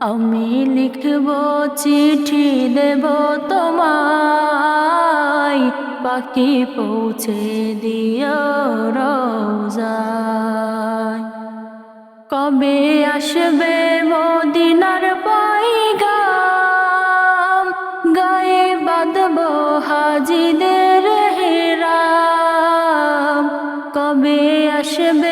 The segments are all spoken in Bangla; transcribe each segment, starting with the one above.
আমি লিখব চিঠি দেব তোমায়। পাখি পৌঁছে দিও রোজায়। কবে আসবে মদিনার পাইগাম গায়ে বাঁধব হাজিদের হেরাম। কবে আসবে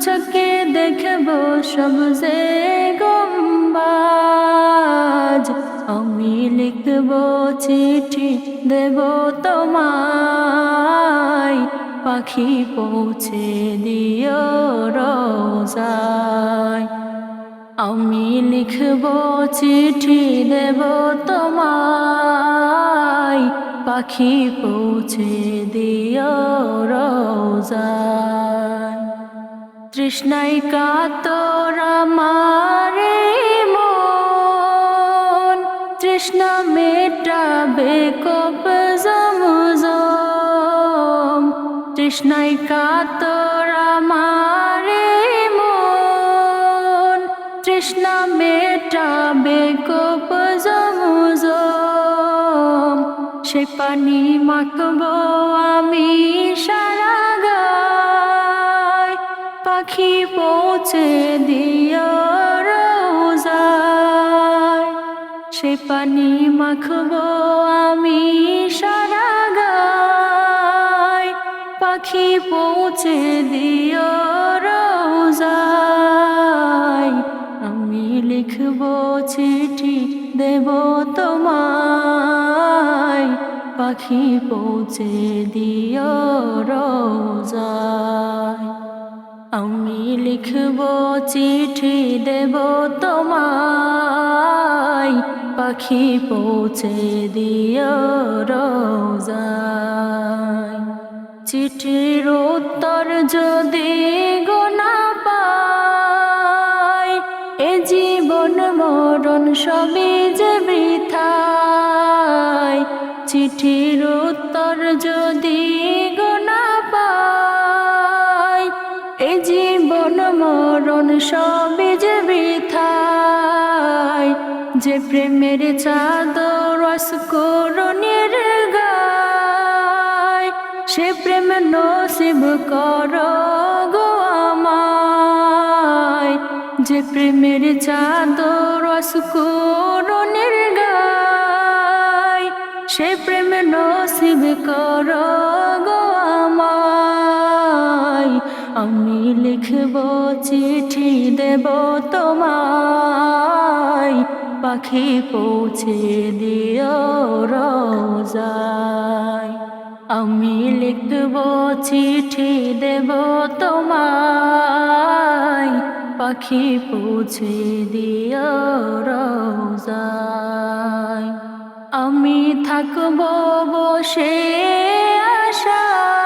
চোখে দেখব সবজে গুম্বাজ। আমি লিখব চিঠি, দেব তোমায়। পাখি পৌঁছে দিও রোজায়। আমি লিখব চিঠি, দেব তোমায়। পাখি পৌঁছে দিও রোজায়। তৃষ্ণায় কাতর মারে মন। তৃষ্ণা মেটাবে কপ জমজম। তৃষ্ণায় কাতর মারে মন। তৃষ্ণা মেটাবে কপ জমজম। সে পানি মাখব আমি সারা পাখি পৌঁছে রোজায়। সে পানি মাখব আমি সারা গায়। পাখি পৌঁছে রোজায়। আমি লিখব চিঠি দেব তোমায়। পাখি পৌঁছে রোজায়। আমি লিখব, চিঠি দেব তোমায়। পাখি পৌঁছে দিও রোজায়। চিঠির উত্তর যদি গোনা পাই, এ জীবন মরণ সবই যে বৃথায়। চিঠির উত্তর যদি জীবন মরণ সবই যে বৃথায়, যে প্রেমের চাদর রসকরণের গায়, সে প্রেম নসিব কর গো আমায়, যে প্রেমের চাদর রসকরণের গায়, সে প্রেম নসিব কর আমি লিখব চিঠি দেব তোমায়। পাখি পৌঁছে দিও রোজায়। আমি লিখব চিঠি দেব তোমায়। পাখি পৌঁছে দিও রোজায়। আমি থাকব বসে আশায়।